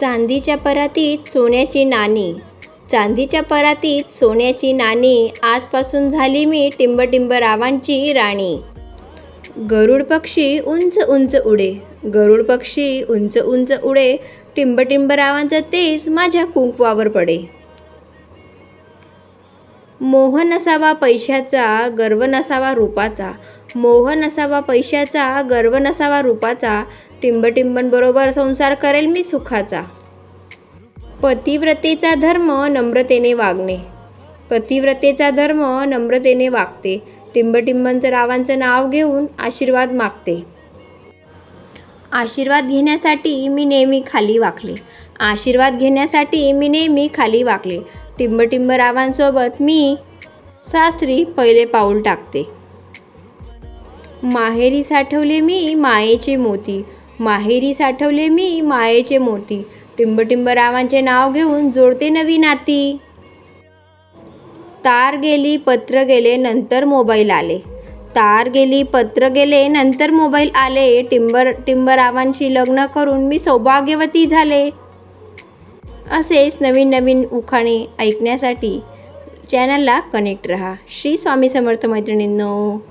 चांदीच्या परातीत सोन्याची नाणी. चांदीच्या परातीत सोन्याची नाणी आजपासून झाली मी टिंबटिंब रावांची राणी. गरुड पक्षी उंच उंच उडे. गरुड पक्षी उंच उंच उडे टिंबटिंब रावांचं तेज माझ्या कुंकवावर पडे. मोह नसावा पैशाचा गर्व नसावा रूपाचा. मोह नसावा पैशाचा गर्व नसावा रूपाचा टिंबटिंबनबरोबर संसार करेल मी सुखाचा. पतिव्रतेचा धर्म नम्रतेने वागणे. पतिव्रतेचा धर्म नम्रतेने वागते. टिंबटिंबनचं रावांचं नाव घेऊन आशीर्वाद मागते. आशीर्वाद घेण्यासाठी मी नेहमी खाली वाकले. आशीर्वाद घेण्यासाठी मी नेहमी खाली वाकले. टिंबटिंब रावांसोबत मी सासरी पहिले पाऊल टाकते. माहेरी साठवले मी मायेचे मोती. माहेरी साठवले मी मायेचे मोती. टिंबटिंब रावांचे नाव घेऊन जोडते नवी नाती. तार गेली पत्र गेले नंतर मोबाईल आले. तार गेली पत्र गेले नंतर मोबाईल आले. टिंबर टिंबरावांशी लग्न करून मी सौभाग्यवती झाले. असेच नवीन नवीन उखाणे ऐकण्यासाठी चॅनलला कनेक्ट रहा. श्री स्वामी समर्थ मैत्रिणींनो.